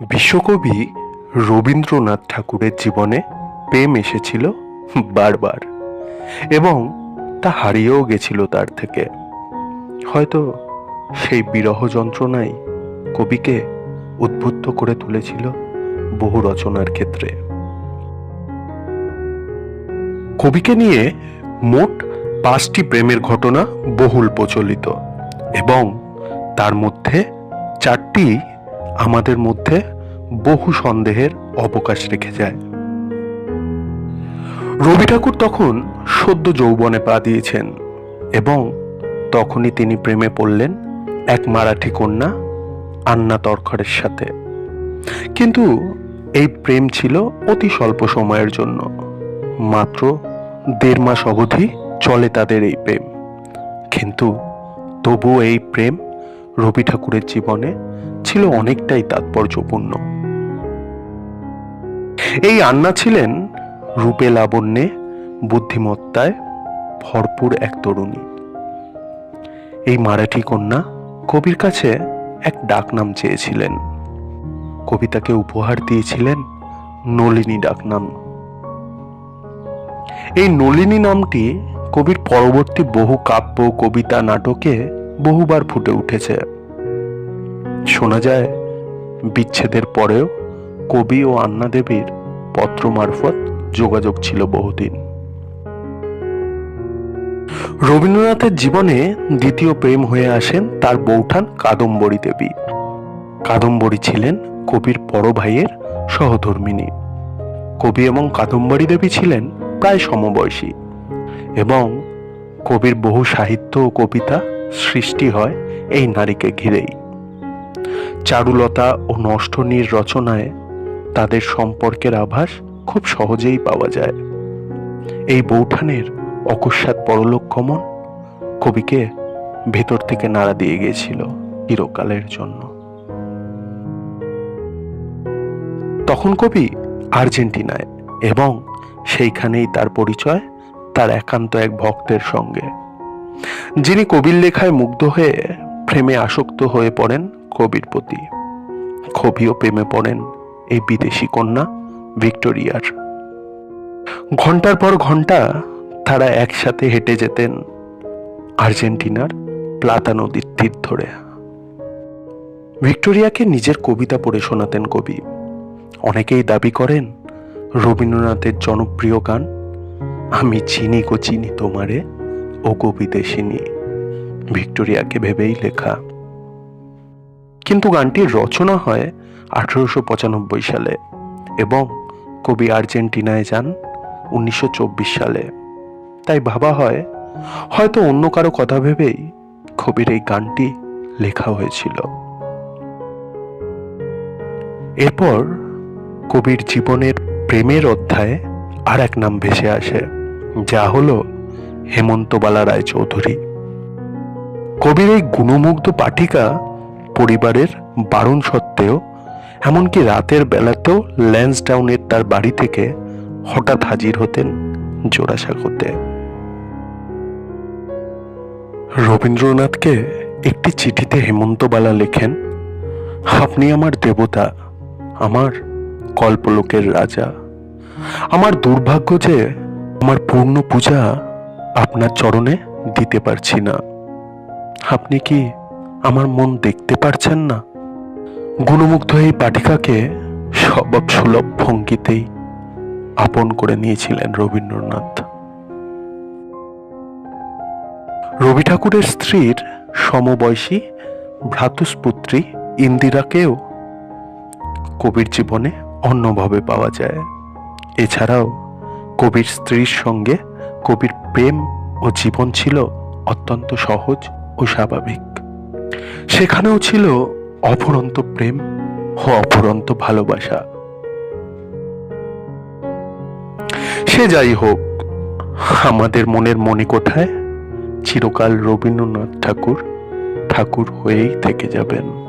বিশ্বকবি রবীন্দ্রনাথ ঠাকুরের জীবনে প্রেম এসেছিল বারবার এবং তা হারিয়েও গেছিল তার থেকে। হয়তো সেই বিরহ যন্ত্রণাই কবিকে উদ্বুদ্ধ করে তুলেছিল বহু রচনার ক্ষেত্রে। কবিকে নিয়ে মোট পাঁচটি প্রেমের ঘটনা বহুল প্রচলিত এবং তার মধ্যে চারটি আমাদের মধ্যে বহু সন্দেহের অবকাশ রেখে যায়। রবি ঠাকুর তখন সদ্য যৌবনে পা দিয়েছেন এবং তখনই তিনি প্রেমে পড়লেন এক মারাঠি কন্যা আন্না তরখরের সাথে। কিন্তু এই প্রেম ছিল অতি স্বল্প সময়ের জন্য। মাত্র দেড় মাস অবধি চলে তাদের এই প্রেম। কিন্তু তবুও এই প্রেম রবি ঠাকুরের জীবনে ছিল অনেকটাই তাৎপর্যপূর্ণ। এই আন্না ছিলেন রূপে লাবণ্যে বুদ্ধিমত্তায় ভরপুর এক তরুণী। এই মারাঠি কন্যা কবির কাছে এক ডাকনাম চেয়েছিলেন। কবিতাকে উপহার দিয়েছিলেন নলিনী ডাকনাম। এই নলিনী নামটি কবির পরবর্তী বহু কাব্য, কবিতা, নাটকে বহুবার ফুটে উঠেছে। শোনা যায়, বিচ্ছেদের পরেও কবি ও আন্না দেবীর পত্র মারফত যোগাযোগ ছিল বহুদিন। রবীন্দ্রনাথের জীবনে দ্বিতীয় প্রেম হয়ে আসেন তার বৌঠান কাদম্বরী দেবী। কাদম্বরী ছিলেন কবির বড় ভাইয়ের সহধর্মিনী। কবি এবং কাদম্বরী দেবী ছিলেন প্রায় সমবয়সী এবং কবির বহু সাহিত্য ও কবিতা সৃষ্টি হয় এই নারীকে ঘিরেই। চারুলতা ও নষ্টনীর রচনায় তাদের সম্পর্কের আভাস খুব সহজেই পাওয়া যায়। এই বৌঠানের অকস্মাৎ পরলোক গমন কবিকে ভেতর থেকে নাড়া দিয়ে গিয়েছিল চিরকালের জন্য। তখন কবি আর্জেন্টিনায় এবং সেইখানেই তার পরিচয় তার একান্ত এক ভক্তের সঙ্গে। যিনি কবির লেখায় মুগ্ধ হয়ে প্রেমে আসক্ত হয়ে পড়েন কবির প্রতি। কবিও প্রেমে পড়েন এই বিদেশি কন্যা ভিক্টোরিয়ার। ঘণ্টার পর ঘণ্টা তারা একসাথে হেঁটে যেতেন আর্জেন্টিনার প্লাতা নদীর তীর ধরে। ভিক্টোরিয়াকে নিজের কবিতা পড়ে শোনাতেন কবি। অনেকেই দাবি করেন, রবীন্দ্রনাথের জনপ্রিয় গান, আমি চিনি গো, চিনি তোমারে। ও কবিতে চিনি ভিক্টোরিয়াকে ভেবেই লেখা। কিন্তু গানটির রচনা হয় আঠারোশো পঁচানব্বই সালে এবং কবি আর্জেন্টিনায় যান উনিশশো চব্বিশ সালে। তাই ভাবা হয়, হয়তো অন্য কারও কথা ভেবেই কবির এই গানটি লেখা হয়েছিল। এরপর কবির জীবনের প্রেমের অধ্যায়ে আর এক নাম ভেসে আসে, যা হলো হেমন্তবালা রায়চৌধুরী। কবির এই গুণমুগ্ধ পাঠিকা পরিবারের বারণ সত্ত্বেও, এমনকি রাতের বেলাতেও ল্যান্সডাউনের তার বাড়ি থেকে হঠাৎ হাজির হতেন জোড়াসাঁকোতে। রবীন্দ্রনাথকে একটি চিঠিতে হেমন্তবালা লেখেন, আপনি আমার দেবতা, আমার কল্পলোকের রাজা। আমার দুর্ভাগ্য যে আমার পূর্ণ পূজা আপনার চরণে দিতে পারছি না। আপনি কি আমার মন দেখতে পারছেন না? গুণমুগ্ধ এই পাঠিকাকে স্বভাব সুলভ ভঙ্গিতেই আপন করে নিয়েছিলেন রবীন্দ্রনাথ। রবি ঠাকুরের স্ত্রীর সমবয়সী ভ্রাতুষ্পুত্রী ইন্দিরাকেও কবির জীবনে অন্যভাবে পাওয়া যায়। এছাড়াও কবির স্ত্রীর সঙ্গে কবির প্রেম ও জীবন ছিল অত্যন্ত সহজ ও স্বাভাবিক। সেখানেও ছিল অফুরন্ত প্রেম ও অফুরন্ত ভালোবাসা। সে যাই হোক, আমাদের মনের মনে কোঠায় চিরকাল রবীন্দ্রনাথ ঠাকুর ঠাকুর হয়েই থেকে যাবেন।